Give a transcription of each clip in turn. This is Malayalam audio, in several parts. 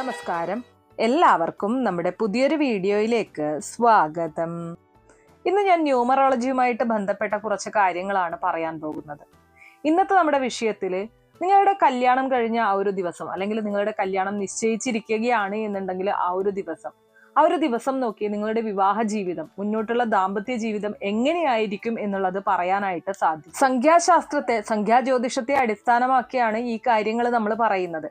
നമസ്കാരം. എല്ലാവർക്കും നമ്മുടെ പുതിയൊരു വീഡിയോയിലേക്ക് സ്വാഗതം. ഇന്ന് ഞാൻ ന്യൂമറോളജിയുമായിട്ട് ബന്ധപ്പെട്ട കുറച്ച് കാര്യങ്ങളാണ് പറയാൻ പോകുന്നത്. ഇന്നത്തെ നമ്മുടെ വിഷയത്തിൽ നിങ്ങളുടെ കല്യാണം കഴിഞ്ഞ ആ ഒരു ദിവസം അല്ലെങ്കിൽ നിങ്ങളുടെ കല്യാണം നിശ്ചയിച്ചിരിക്കുകയാണ് എന്നുണ്ടെങ്കിൽ ആ ഒരു ദിവസം ആ ഒരു ദിവസം നോക്കി നിങ്ങളുടെ വിവാഹ ജീവിതം മുന്നോട്ടുള്ള ദാമ്പത്യ ജീവിതം എങ്ങനെയായിരിക്കും എന്നുള്ളത് പറയാനായിട്ട് സാധിക്കും. സംഖ്യാശാസ്ത്രത്തെ സംഖ്യാജ്യോതിഷത്തെ അടിസ്ഥാനമാക്കിയാണ് ഈ കാര്യങ്ങൾ നമ്മൾ പറയുന്നത്.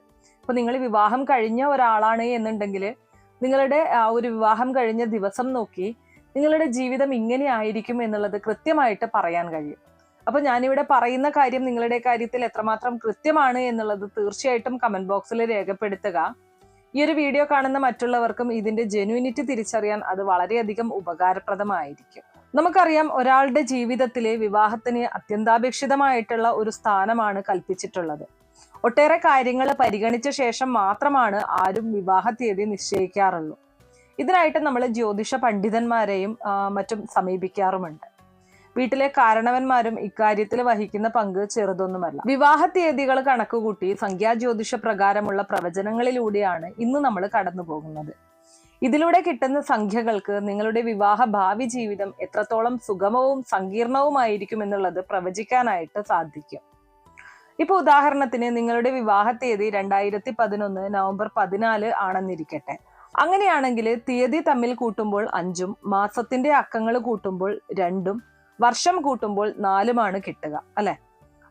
ഇപ്പൊ നിങ്ങൾ വിവാഹം കഴിഞ്ഞ ഒരാളാണ് എന്നുണ്ടെങ്കിൽ നിങ്ങളുടെ ആ ഒരു വിവാഹം കഴിഞ്ഞ ദിവസം നോക്കി നിങ്ങളുടെ ജീവിതം ഇങ്ങനെ ആയിരിക്കും എന്നുള്ളത് കൃത്യമായിട്ട് പറയാൻ കഴിയും. അപ്പൊ ഞാനിവിടെ പറയുന്ന കാര്യം നിങ്ങളുടെ കാര്യത്തിൽ എത്രമാത്രം കൃത്യമാണ് എന്നുള്ളത് തീർച്ചയായിട്ടും കമന്റ് ബോക്സിൽ രേഖപ്പെടുത്തുക. ഈ ഒരു വീഡിയോ കാണുന്ന മറ്റുള്ളവർക്കും ഇതിന്റെ ജെനുവിനിറ്റി തിരിച്ചറിയാൻ അത് വളരെയധികം ഉപകാരപ്രദമായിരിക്കും. നമുക്കറിയാം ഒരാളുടെ ജീവിതത്തിലെ വിവാഹത്തിന് അത്യന്താപേക്ഷിതമായിട്ടുള്ള ഒരു സ്ഥാനമാണ് കൽപ്പിച്ചിട്ടുള്ളത്. ഒട്ടേറെ കാര്യങ്ങൾ പരിഗണിച്ച ശേഷം മാത്രമാണ് ആരും വിവാഹ തീയതി നിശ്ചയിക്കാറുള്ളൂ. ഇതിനായിട്ട് നമ്മൾ ജ്യോതിഷ പണ്ഡിതന്മാരെയും മറ്റും സമീപിക്കാറുമുണ്ട്. വീട്ടിലെ കാരണവന്മാരും ഇക്കാര്യത്തിൽ വഹിക്കുന്ന പങ്ക് ചെറുതൊന്നുമല്ല. വിവാഹ തീയതികൾ കണക്കുകൂട്ടി സംഖ്യാ ജ്യോതിഷ പ്രകാരമുള്ള പ്രവചനങ്ങളിലൂടെയാണ് ഇന്ന് നമ്മൾ കടന്നു പോകുന്നത്. ഇതിലൂടെ കിട്ടുന്ന സംഖ്യകൾക്ക് നിങ്ങളുടെ വിവാഹ ഭാവി ജീവിതം എത്രത്തോളം സുഗമവും സങ്കീർണവുമായിരിക്കും എന്നുള്ളത് പ്രവചിക്കാനായിട്ട് സാധിക്കും. ഇപ്പൊ ഉദാഹരണത്തിന് നിങ്ങളുടെ വിവാഹ തീയതി രണ്ടായിരത്തി പതിനൊന്ന് നവംബർ പതിനാല് ആണെന്നിരിക്കട്ടെ. അങ്ങനെയാണെങ്കിൽ തീയതി തമ്മിൽ കൂട്ടുമ്പോൾ അഞ്ചും മാസത്തിന്റെ അക്കങ്ങൾ കൂട്ടുമ്പോൾ രണ്ടും വർഷം കൂട്ടുമ്പോൾ നാലുമാണ് കിട്ടുക അല്ലെ?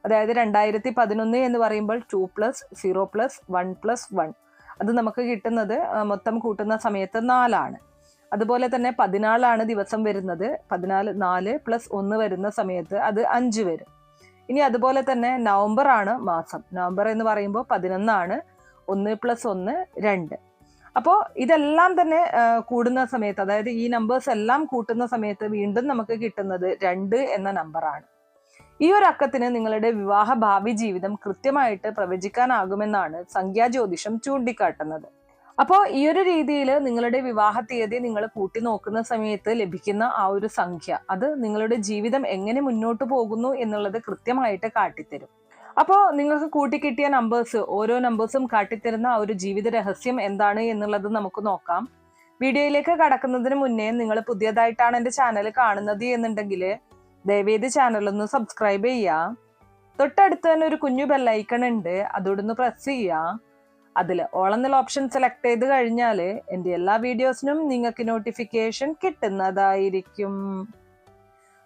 അതായത് രണ്ടായിരത്തി പതിനൊന്ന് എന്ന് പറയുമ്പോൾ two plus zero plus one plus one. അത് നമുക്ക് കിട്ടുന്നത് മൊത്തം കൂട്ടുന്ന സമയത്ത് നാലാണ്. അതുപോലെ തന്നെ പതിനാലാണ് ദിവസം വരുന്നത്. പതിനാല് നാല് പ്ലസ് ഒന്ന് വരുന്ന സമയത്ത് അത് അഞ്ച് വരും. ഇനി അതുപോലെ തന്നെ നവംബർ ആണ് മാസം. നവംബർ എന്ന് പറയുമ്പോൾ പതിനൊന്നാണ്. ഒന്ന് പ്ലസ് ഒന്ന് രണ്ട്. അപ്പോൾ ഇതെല്ലാം തന്നെ കൂടുന്ന സമയത്ത് അതായത് ഈ നമ്പേഴ്സ് എല്ലാം കൂട്ടുന്ന സമയത്ത് വീണ്ടും നമുക്ക് കിട്ടുന്നത് രണ്ട് എന്ന നമ്പറാണ് ഈ ഒരു അക്കത്തിന് നിങ്ങളുടെ വിവാഹ ഭാവി ജീവിതം കൃത്യമായിട്ട് പ്രവചിക്കാനാകുമെന്നാണ് സംഖ്യാജ്യോതിഷം ചൂണ്ടിക്കാട്ടുന്നത്. അപ്പോൾ ഈ ഒരു രീതിയിൽ നിങ്ങളുടെ വിവാഹ തീയതി നിങ്ങൾ കൂട്ടി നോക്കുന്ന സമയത്ത് ലഭിക്കുന്ന ആ ഒരു സംഖ്യ അത് നിങ്ങളുടെ ജീവിതം എങ്ങനെ മുന്നോട്ട് പോകുന്നു എന്നുള്ളത് കൃത്യമായിട്ട് കാട്ടിത്തരും. അപ്പോൾ നിങ്ങൾക്ക് കൂട്ടിക്കിട്ടിയ നമ്പേഴ്സ് ഓരോ നമ്പേഴ്സും കാട്ടിത്തരുന്ന ആ ഒരു ജീവിത രഹസ്യം എന്താണ് എന്നുള്ളത് നമുക്ക് നോക്കാം. വീഡിയോയിലേക്ക് കടക്കുന്നതിന് മുന്നേ നിങ്ങൾ പുതിയതായിട്ടാണ് എന്റെ ചാനൽ കാണുന്നത് എന്നുണ്ടെങ്കിൽ ദയവേത് ചാനലൊന്ന് സബ്സ്ക്രൈബ് ചെയ്യുക. തൊട്ടടുത്ത് തന്നെ ഒരു കുഞ്ഞു ബെല്ലൈക്കൺ ഉണ്ട്. അതോടൊന്ന് പ്രസ് ചെയ്യുക. അതിൽ ഓൾ എന്നുള്ള ഓപ്ഷൻ സെലക്ട് ചെയ്ത് കഴിഞ്ഞാൽ എന്റെ എല്ലാ വീഡിയോസിനും നിങ്ങൾക്ക് നോട്ടിഫിക്കേഷൻ കിട്ടുന്നതായിരിക്കും.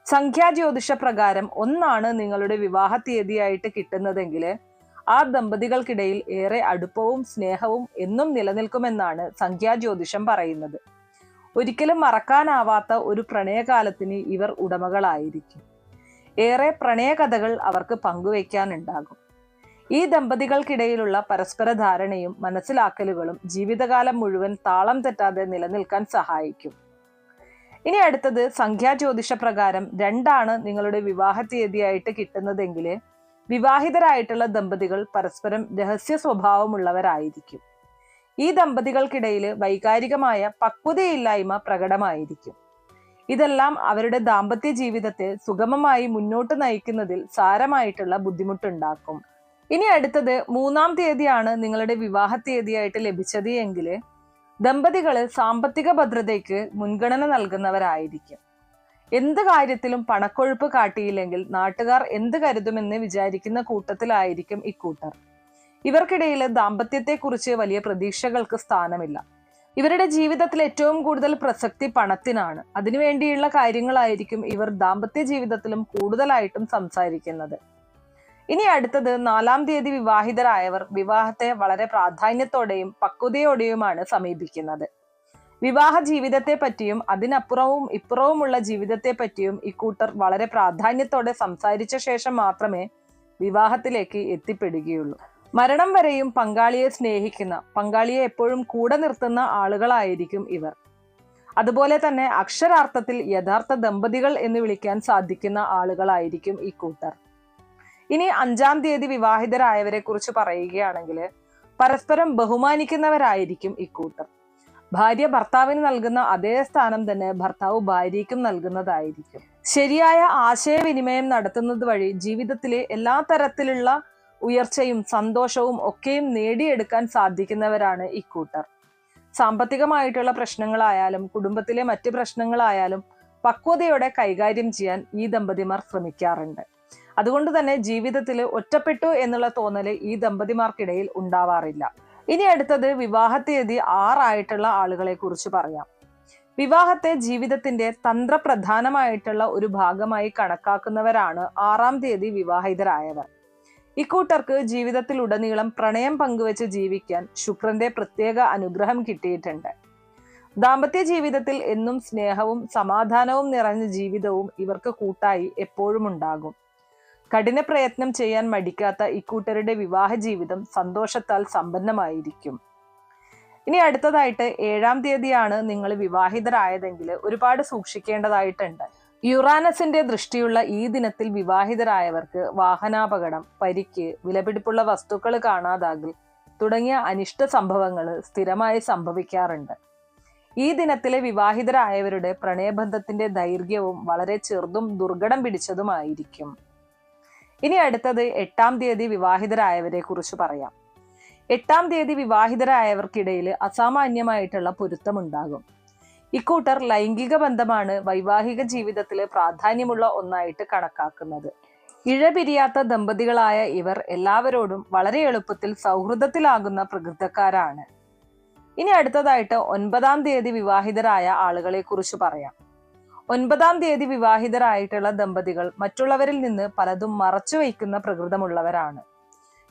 സംഖ്യാ ജ്യോതിഷ പ്രകാരം ഒന്നാണ് നിങ്ങളുടെ വിവാഹ തീയതിയായിട്ട് കിട്ടുന്നതെങ്കിൽ ആ ദമ്പതികൾക്കിടയിൽ ഏറെ അടുപ്പവും സ്നേഹവും എന്നും നിലനിൽക്കുമെന്നാണ് സംഖ്യാ ജ്യോതിഷം പറയുന്നത്. ഒരിക്കലും മറക്കാനാവാത്ത ഒരു പ്രണയകാലത്തിന് ഇവർ ഉടമകളായിരിക്കും. ഏറെ പ്രണയകഥകൾ അവർക്ക് പങ്കുവയ്ക്കാനുണ്ടാകും ഈ ദമ്പതികൾക്കിടയിലുള്ള പരസ്പര ധാരണയും മനസ്സിലാക്കലുകളും ജീവിതകാലം മുഴുവൻ താളം തെറ്റാതെ നിലനിൽക്കാൻ സഹായിക്കും. ഇനി അടുത്തത് സംഖ്യാജ്യോതിഷ പ്രകാരം രണ്ടാണ് നിങ്ങളുടെ വിവാഹ തീയതിയായിട്ട് കിട്ടുന്നതെങ്കിൽ വിവാഹിതരായിട്ടുള്ള ദമ്പതികൾ പരസ്പരം രഹസ്യ സ്വഭാവമുള്ളവരായിരിക്കും. ഈ ദമ്പതികൾക്കിടയിൽ വൈകാരികമായ പക്വതയില്ലായ്മ പ്രകടമായിരിക്കും. ഇതെല്ലാം അവരുടെ ദാമ്പത്യ ജീവിതത്തെ സുഗമമായി മുന്നോട്ട് നയിക്കുന്നതിൽ സാരമായിട്ടുള്ള ബുദ്ധിമുട്ടുണ്ടാക്കും. ഇനി അടുത്തത് മൂന്നാം തീയതിയാണ് നിങ്ങളുടെ വിവാഹ തീയതിയായിട്ട് ലഭിച്ചത് എങ്കിൽ ദമ്പതികൾ സാമ്പത്തിക ഭദ്രതയ്ക്ക് മുൻഗണന നൽകുന്നവരായിരിക്കും. എന്ത് കാര്യത്തിലും പണക്കൊഴുപ്പ് കാട്ടിയില്ലെങ്കിൽ നാട്ടുകാർ എന്ത് കരുതുമെന്ന് വിചാരിക്കുന്ന കൂട്ടത്തിലായിരിക്കും ഇക്കൂട്ടർ ഇവർക്കിടയിൽ ദാമ്പത്യത്തെക്കുറിച്ച് വലിയ പ്രതീക്ഷകൾക്ക് സ്ഥാനമില്ല. ഇവരുടെ ജീവിതത്തിൽ ഏറ്റവും കൂടുതൽ പ്രസക്തി പണത്തിനാണ്. അതിനുവേണ്ടിയുള്ള കാര്യങ്ങളായിരിക്കും ഇവർ ദാമ്പത്യ ജീവിതത്തിലും കൂടുതലായിട്ടും സംസാരിക്കുന്നത്. ഇനി അടുത്തത് നാലാം തീയതി വിവാഹിതരായവർ വിവാഹത്തെ വളരെ പ്രാധാന്യത്തോടെയും പക്വതയോടെയുമാണ് സമീപിക്കുന്നത്. വിവാഹ ജീവിതത്തെ പറ്റിയും അതിനപ്പുറവും ഇപ്പുറവുമുള്ള ജീവിതത്തെ പറ്റിയും ഇക്കൂട്ടർ വളരെ പ്രാധാന്യത്തോടെ സംസാരിച്ച ശേഷം മാത്രമേ വിവാഹത്തിലേക്ക് എത്തിപ്പെടുകയുള്ളൂ. മരണം വരെയും പങ്കാളിയെ സ്നേഹിക്കുന്ന പങ്കാളിയെ എപ്പോഴും കൂടെ നിർത്തുന്ന ആളുകളായിരിക്കും ഇവർ. അതുപോലെ തന്നെ അക്ഷരാർത്ഥത്തിൽ യഥാർത്ഥ ദമ്പതികൾ എന്ന് വിളിക്കാൻ സാധിക്കുന്ന ആളുകളായിരിക്കും ഈ കൂട്ടർ. ഇനി അഞ്ചാം തീയതി വിവാഹിതരായവരെ കുറിച്ച് പറയുകയാണെങ്കിൽ പരസ്പരം ബഹുമാനിക്കുന്നവരായിരിക്കും ഇക്കൂട്ടർ. ഭാര്യ ഭർത്താവിന് നൽകുന്ന അതേ സ്ഥാനം തന്നെ ഭർത്താവ് ഭാര്യയ്ക്കും നൽകുന്നതായിരിക്കും. ശരിയായ ആശയവിനിമയം നടത്തുന്നത് വഴി ജീവിതത്തിലെ എല്ലാ തരത്തിലുള്ള ഉയർച്ചയും സന്തോഷവും ഒക്കെയും നേടിയെടുക്കാൻ സാധിക്കുന്നവരാണ് ഇക്കൂട്ടർ. സാമ്പത്തികമായിട്ടുള്ള പ്രശ്നങ്ങളായാലും കുടുംബത്തിലെ മറ്റ് പ്രശ്നങ്ങളായാലും പക്വതയോടെ കൈകാര്യം ചെയ്യാൻ ഈ ദമ്പതിമാർ ശ്രമിക്കാറുണ്ട്. അതുകൊണ്ട് തന്നെ ജീവിതത്തിൽ ഒറ്റപ്പെട്ടു എന്നുള്ള തോന്നൽ ഈ ദമ്പതിമാർക്കിടയിൽ ഉണ്ടാവാറില്ല. ഇനി അടുത്തത് വിവാഹ തീയതി ആറായിട്ടുള്ള ആളുകളെ കുറിച്ച് പറയാം. വിവാഹത്തെ ജീവിതത്തിന്റെ തന്ത്രപ്രധാനമായിട്ടുള്ള ഒരു ഭാഗമായി കണക്കാക്കുന്നവരാണ് ആറാം തീയതി വിവാഹിതരായവർ. ഇക്കൂട്ടർക്ക് ജീവിതത്തിലുടനീളം പ്രണയം പങ്കുവെച്ച് ജീവിക്കാൻ ശുക്രന്റെ പ്രത്യേക അനുഗ്രഹം കിട്ടിയിട്ടുണ്ട്. ദാമ്പത്യ ജീവിതത്തിൽ എന്നും സ്നേഹവും സമാധാനവും നിറഞ്ഞ ജീവിതവും ഇവർക്ക് കൂട്ടായി എപ്പോഴും ഉണ്ടാകും. കഠിന പ്രയത്നം ചെയ്യാൻ മടിക്കാത്ത ഇക്കൂട്ടരുടെ വിവാഹ ജീവിതം സന്തോഷത്താൽ സമ്പന്നമായിരിക്കും. ഇനി അടുത്തതായിട്ട് ഏഴാം തീയതിയാണ് നിങ്ങൾ വിവാഹിതരായതെങ്കിൽ ഒരുപാട് സൂക്ഷിക്കേണ്ടതായിട്ടുണ്ട്. യുറാനസിന്റെ ദൃഷ്ടിയുള്ള ഈ ദിനത്തിൽ വിവാഹിതരായവർക്ക് വാഹനാപകടം പരിക്ക് വിലപിടിപ്പുള്ള വസ്തുക്കൾ കാണാതാകൽ തുടങ്ങിയ അനിഷ്ട സംഭവങ്ങൾ സ്ഥിരമായി സംഭവിക്കാറുണ്ട്. ഈ ദിനത്തിലെ വിവാഹിതരായവരുടെ പ്രണയബന്ധത്തിന്റെ ദൈർഘ്യവും വളരെ ചെറുതും ദുർഘടം പിടിച്ചതുമായിരിക്കും. ഇനി അടുത്തത് എട്ടാം തീയതി വിവാഹിതരായവരെ കുറിച്ച് പറയാം. എട്ടാം തീയതി വിവാഹിതരായവർക്കിടയിൽ അസാമാന്യമായിട്ടുള്ള പൊരുത്തമുണ്ടാകും. ഇക്കൂട്ടർ ലൈംഗിക ബന്ധമാണ് വൈവാഹിക ജീവിതത്തിലെ പ്രാധാന്യമുള്ള ഒന്നായിട്ട് കണക്കാക്കുന്നത്. ഇഴപിരിയാത്ത ദമ്പതികളായ ഇവർ എല്ലാവരോടും വളരെ എളുപ്പത്തിൽ സൗഹൃദത്തിലാകുന്ന പ്രകൃതക്കാരാണ്. ഇനി അടുത്തതായിട്ട് ഒൻപതാം തീയതി വിവാഹിതരായ ആളുകളെ കുറിച്ച് പറയാം. ഒൻപതാം തീയതി വിവാഹിതരായിട്ടുള്ള ദമ്പതികൾ മറ്റുള്ളവരിൽ നിന്ന് പലതും മറച്ചു വയ്ക്കുന്ന പ്രകൃതമുള്ളവരാണ്.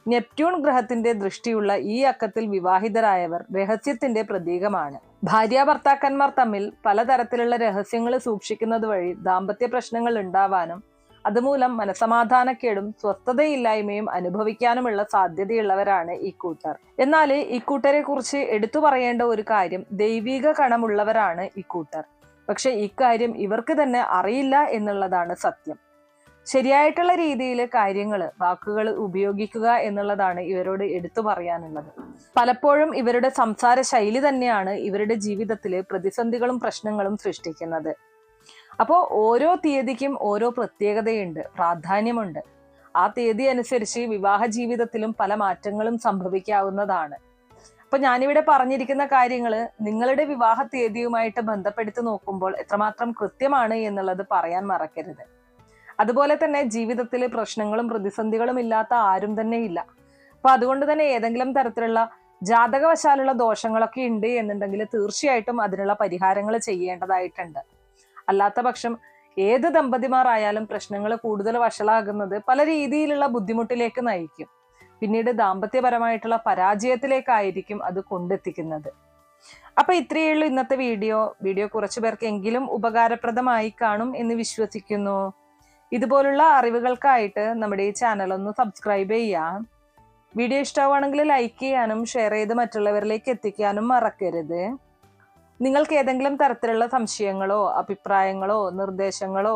നെപ്റ്റ്യൂൺ ഗ്രഹത്തിന്റെ ദൃഷ്ടിയുള്ള ഈ അക്കത്തിൽ വിവാഹിതരായവർ രഹസ്യത്തിന്റെ പ്രതീകമാണ്. ഭാര്യ ഭർത്താക്കന്മാർ തമ്മിൽ പലതരത്തിലുള്ള രഹസ്യങ്ങൾ സൂക്ഷിക്കുന്നത് വഴി ദാമ്പത്യ പ്രശ്നങ്ങൾ ഉണ്ടാവാനും അതുമൂലം മനസമാധാനക്കേടും സ്വസ്ഥതയില്ലായ്മയും അനുഭവിക്കാനുമുള്ള സാധ്യതയുള്ളവരാണ് ഈ കൂട്ടർ. എന്നാൽ ഈ കൂട്ടരെ കുറിച്ച് എടുത്തു പറയേണ്ട ഒരു കാര്യം ദൈവീക കണമുള്ളവരാണ് ഈ കൂട്ടർ. പക്ഷെ ഇക്കാര്യം ഇവർക്ക് തന്നെ അറിയില്ല എന്നുള്ളതാണ് സത്യം. ശരിയായിട്ടുള്ള രീതിയിൽ കാര്യങ്ങൾ വാക്കുകൾ ഉപയോഗിക്കുക എന്നുള്ളതാണ് ഇവരോട് എടുത്തു പറയാനുള്ളത്. പലപ്പോഴും ഇവരുടെ സംസാര ശൈലി തന്നെയാണ് ഇവരുടെ ജീവിതത്തിൽ പ്രതിസന്ധികളും പ്രശ്നങ്ങളും സൃഷ്ടിക്കുന്നത്. അപ്പോൾ ഓരോ തീയതിക്കും ഓരോ പ്രത്യേകതയുണ്ട് പ്രാധാന്യമുണ്ട്. ആ തീയതി അനുസരിച്ച് വിവാഹ ജീവിതത്തിലും പല മാറ്റങ്ങളും സംഭവിക്കാവുന്നതാണ്. അപ്പൊ ഞാനിവിടെ പറഞ്ഞിരിക്കുന്ന കാര്യങ്ങൾ നിങ്ങളുടെ വിവാഹ തീയതിയുമായിട്ട് ബന്ധപ്പെടുത്തി നോക്കുമ്പോൾ എത്രമാത്രം കൃത്യമാണ് എന്നുള്ളത് പറയാൻ മറക്കരുത്. അതുപോലെ തന്നെ ജീവിതത്തിൽ പ്രശ്നങ്ങളും പ്രതിസന്ധികളും ഇല്ലാത്ത ആരും തന്നെ ഇല്ല. അപ്പൊ അതുകൊണ്ട് തന്നെ ഏതെങ്കിലും തരത്തിലുള്ള ജാതകവശാലുള്ള ദോഷങ്ങളൊക്കെ ഉണ്ട് എന്നുണ്ടെങ്കിൽ തീർച്ചയായിട്ടും അതിനുള്ള പരിഹാരങ്ങൾ ചെയ്യേണ്ടതായിട്ടുണ്ട്. അല്ലാത്ത പക്ഷം ഏത് ദമ്പതിമാരായാലും പ്രശ്നങ്ങൾ കൂടുതൽ വഷളാകുന്നത് പല രീതിയിലുള്ള ബുദ്ധിമുട്ടിലേക്ക് നയിക്കും. പിന്നീട് ദാമ്പത്യപരമായിട്ടുള്ള പരാജയത്തിലേക്കായിരിക്കും അത് കൊണ്ടെത്തിക്കുന്നത്. അപ്പൊ ഇത്രയേ ഉള്ളൂ ഇന്നത്തെ വീഡിയോ. വീഡിയോ കുറച്ചു പേർക്കെങ്കിലും ഉപകാരപ്രദമായി കാണും എന്ന് വിശ്വസിക്കുന്നു. ഇതുപോലുള്ള അറിവുകൾക്കായിട്ട് നമ്മുടെ ഈ ചാനൽ ഒന്ന് സബ്സ്ക്രൈബ് ചെയ്യാം. വീഡിയോ ഇഷ്ടമാണെങ്കിൽ ലൈക്ക് ചെയ്യാനും ഷെയർ ചെയ്ത് മറ്റുള്ളവരിലേക്ക് എത്തിക്കാനും മറക്കരുത്. നിങ്ങൾക്ക് ഏതെങ്കിലും തരത്തിലുള്ള സംശയങ്ങളോ അഭിപ്രായങ്ങളോ നിർദ്ദേശങ്ങളോ